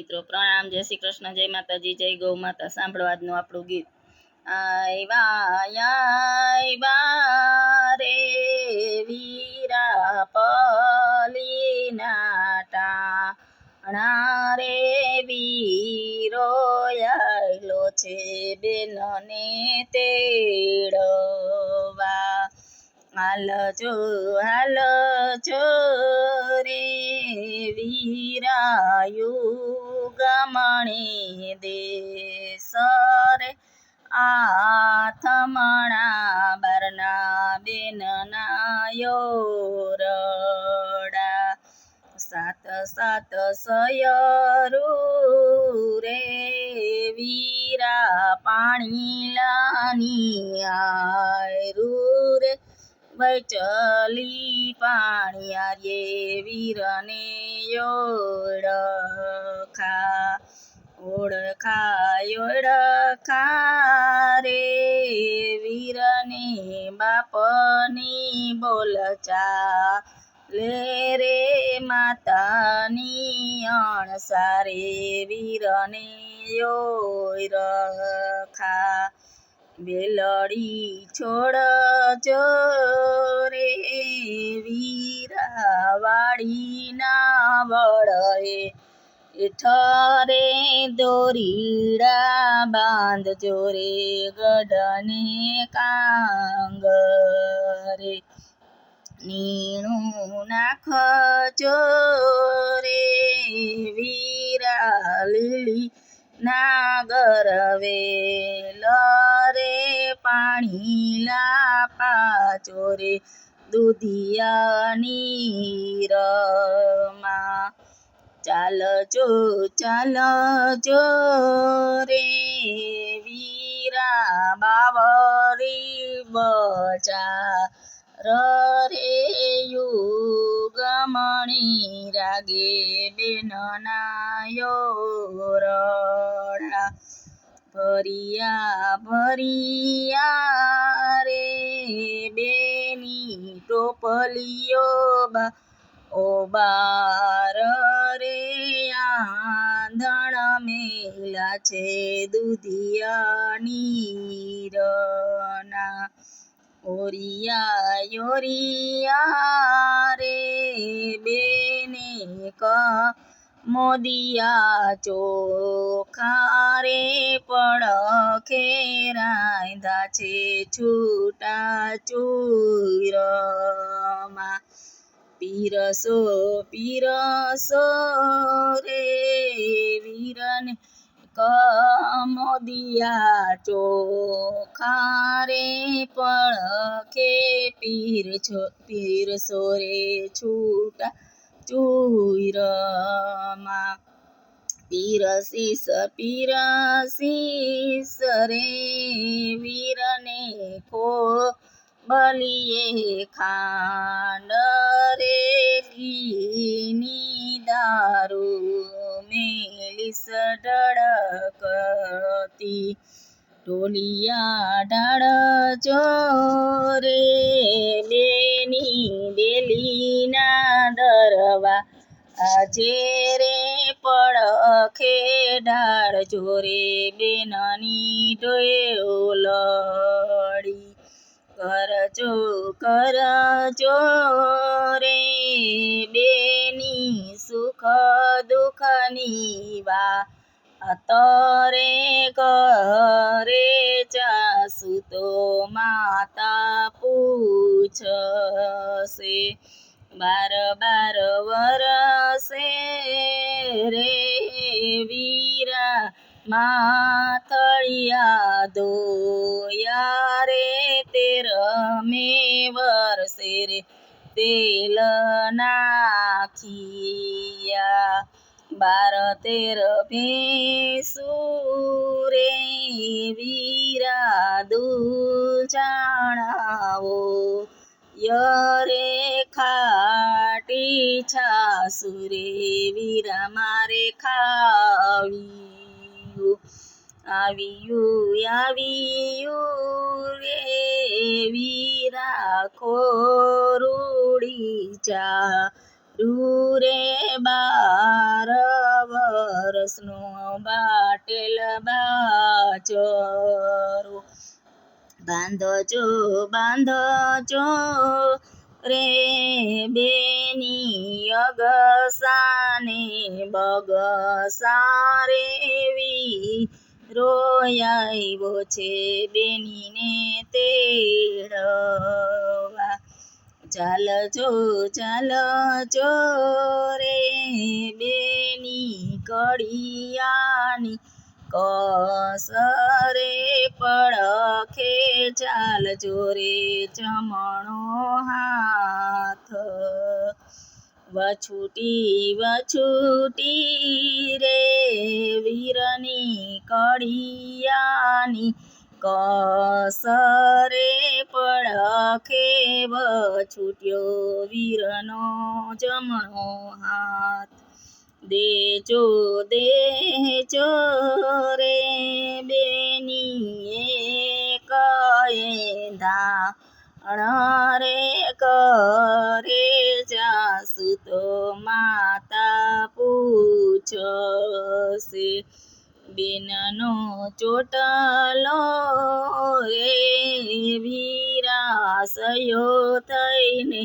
મિત્રો. પ્રણામ, જય શ્રી કૃષ્ણ, જય માતાજી, જય ગૌ માતા. સાંભળો આજનું આપણું ગીત. આયવા રે વીરા પલીના ટાણા રે વીરો આયલો છે બેનને તેડવા. હાલ ચો રે વીરાયુ ગમણે દેશ રે થમણા બરના બેનના યોરડા સાત સાત સયરુ રે વીરા પાણી લાની આયરું રે. વૈચલી પાણી આર્યે વીરને ઓળખા, ઓળખાય, ઓળખા રે. વીરને બાપની બોલચા લે રે માતાની અણસારે. વીરને ઓળખા વેલડી છોડ જો રે વીરા ના વળે એઠરે દોરીડા બાંધજો રે ગઢને કાંગરે. નીણું નાખજો રે વીરા લીલી નાગરવે રે પાણી લાપા ચોરે દૂધિયાની રમા. ચાલજો ચાલજો રે વીરા બાવરી બચા રે યુગમણી રાગે બેનના યોરડા ભરિયા ભરિયા રે બેની ટોપલીઓ બા. ઓ બાર રે આંધણ મેલા છે દૂધિયાની રના ઓરિયા, યોરિયા રે બેને ક મોદિયા ચોખા રે પડખે રાંધા છે છૂટા ચૂરમાં. પીરસો પીરસો રે વીરને કમોદિયા ચોખા રે પડખે પીર છો, પીર સોરે છૂટા ચૂરમાં. પીરસીસ પીરસીસ રે વીરને ખો બલિએ ખાંડ રે દારૂ. મેલીસ ઢળકતી ટોલિયા ઢાળ ચોરે બેની બેલીના દરવા. આજે રે પડખે ડાળ ચોરે બેનની ઢોલડી કરજો કરજો રે બેની સુખ દુઃખની વા અતરે કરે ચાસુ તો માતા પૂછશે, બાર બાર વરસે રે વીરા માથળિયા દોયા રે તેર મે વરસે રે, તેલ નાખિયા બાર તેર ભેસુરે વીરા દુજાણાવો યરે ખાટી છાસુરે વીરા મારે ખાવી આવ્યું આવ્યું રે વીરા ખોરુડી ચા રૂરે બાર વર વરસનો બાટેલ બાચરો બાંધો છો બાંધો છો રે બેની અગસાને, બગસારે વી રોયાયો છે બેનીને તેડવા ચાલજો ચાલજો રે બેની કડિયાની કસરે પડખે ચાલજો રે ચમણો હાથ. વછૂટી વછૂટી રે વીરની કડિયાની કસરે પડખે છૂટ્યો વીરનો જમણો હાથ. દેજો દેજો રે બેની કયધા રે કરે જાસુ તો માતા પૂછશે. બેનનો ચોટલો રે વીરાસયો થઈને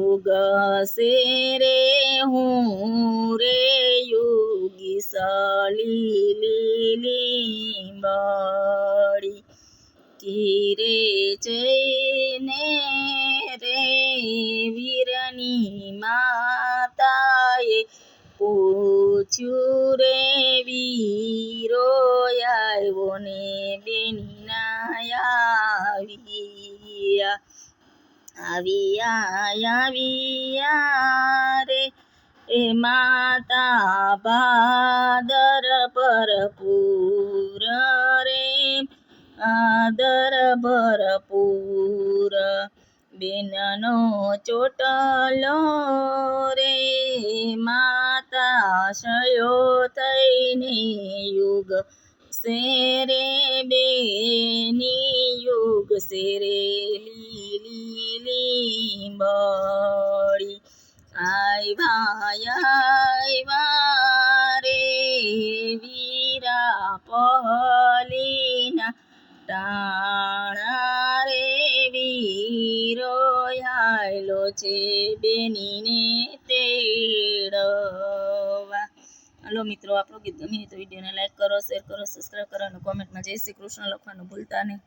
ઉગશે રે હું રે યુગી સલી લીલી બળી કીરે જઈને રે વીરની માતાએ પૂછ્યું રે વીરો આવ્યો ને બેનીના આવ્યા આવ્યા રે. એ માતા ભાદર ભરપૂર રે. આદર ભરપૂર બેનનો ચોટલો રે. માતા શયો થઈને યુગ શેરે બેની યુગ શેરે લીલી લીંબડી આવ્યા આવ્યા રે વીરા પહલીના ટાણા રે વીરો આયલો છે બેનીને તેડવા હલો મિત્રો, આપણો ગીત ગમી તો વિડીયોને લાઈક કરો શેર કરો સબસ્ક્રાઈબ કરો અને કોમેન્ટમાં જય શ્રી કૃષ્ણ લખવાનું ભૂલતા નહીં.